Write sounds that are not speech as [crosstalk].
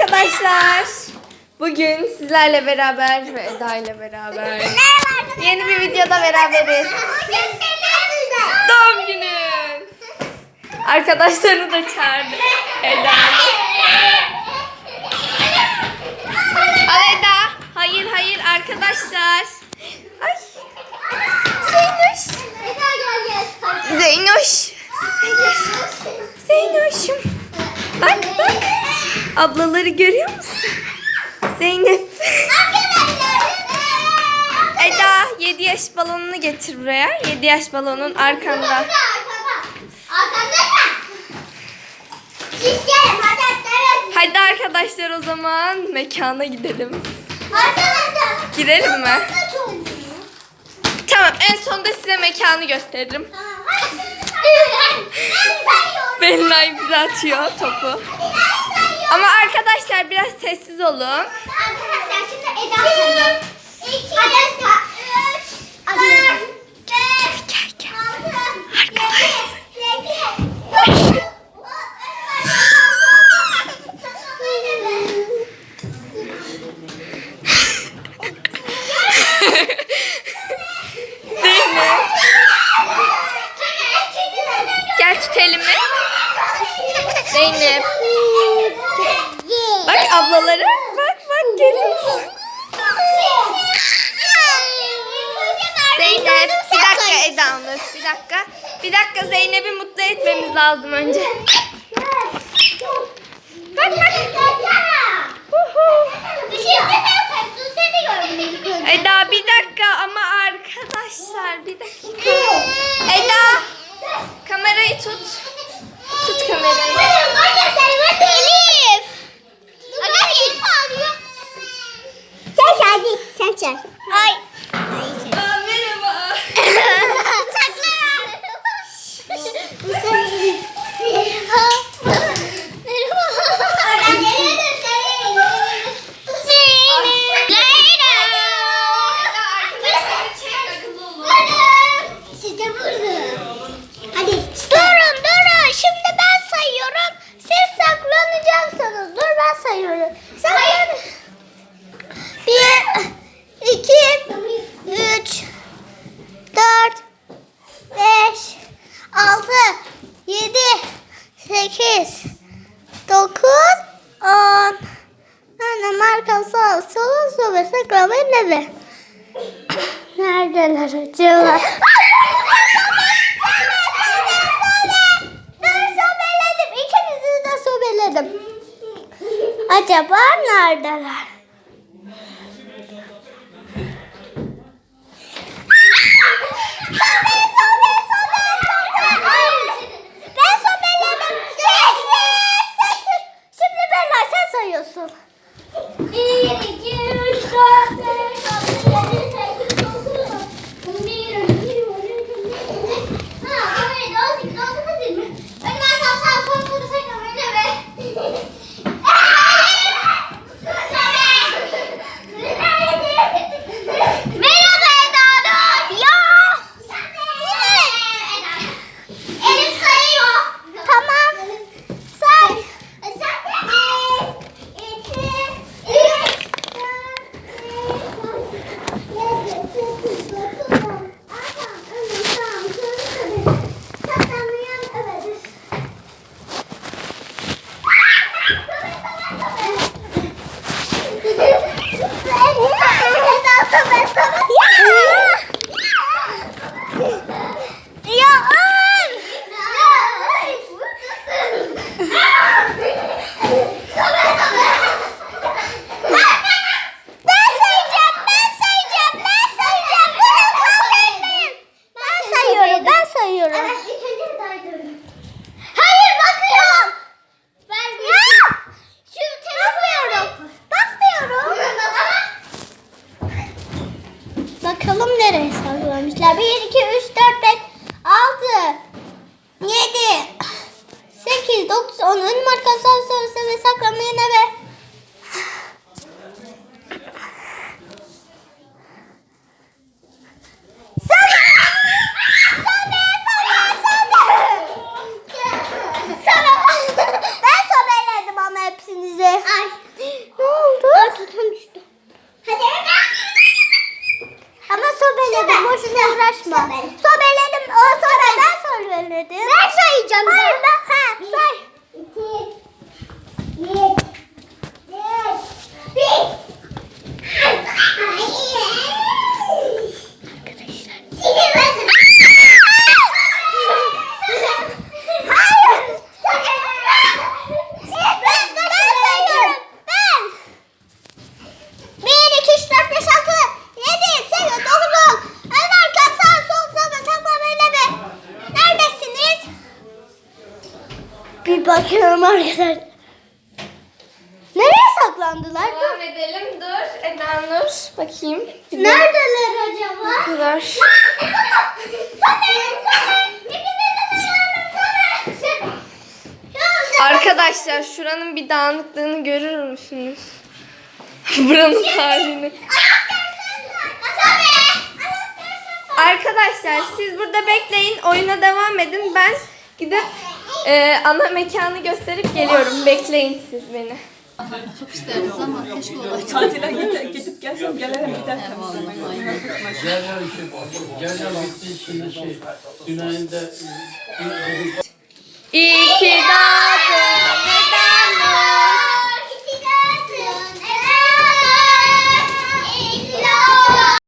arkadaşlar. Bugün sizlerle beraber ve Eda ile beraber yeni bir videoda beraberiz. Doğum günün. Arkadaşlarını da çağırdı. Eda. Al Eda. Hayır hayır arkadaşlar. Ay. Zeynoş. Zeynoş. Zeynoş'um. Ablaları görüyor musun? Zeynep. Eda 7 yaş balonunu getir buraya. 7 yaş balonun arkanda. Hadi arkadaşlar o zaman mekana gidelim. Girelim mi? Tamam en sonunda size mekanı gösteririm. Belinay bize atıyor topu. Ama arkadaşlar biraz sessiz olun. Arkadaşlar şimdi Eda sayıyor. İki, üç, dört, beş, Gel gel. altı, yedi, sekiz, dokuz. Zeynep. Gel tut elimi. Zeynep. Ablaları. Bak bak gelin. Zeynep bir dakika Eda Nur bir dakika. Bir dakika Zeynep'i mutlu etmemiz lazım önce. Bak bak. Huhu. Eda bir dakika ama arkadaşlar bir dakika. Eda kamerayı tut. Tut kamerayı. Sen çek. Ay. Aa, merhaba. Hadi. Durun durun. Şimdi ben sayıyorum. Siz saklanacaksınız. Dur ben sayıyorum. 8, 9, 10. Annem arkamsa sola sola saklamayın eve. Neredeler acaba? sobeledim. İkinizi de sobeledim. Acaba neredeler? Bakalım nereye saklamışlar. 1, 2, 3, 4, 5, 6, 7, 8, 9, 10. Önüm arkam papel. Bakıyorum arkadaşlar. Nereye saklandılar? Devam edelim. Dur. Eda Nur. Bakayım. Bir de Neredeler acaba? kadar. Arkadaşlar şuranın bir dağınıklığını görür müsünüz? [laughs] Buranın halini. Arkadaşlar siz burada bekleyin. Oyuna devam edin. Ben gidip ee, ana mekanı gösterip geliyorum. Bekleyin siz beni. Çok isteriz ama keşke olaydı. Tatile gidip, gelsem gelelim gider İyi ki daha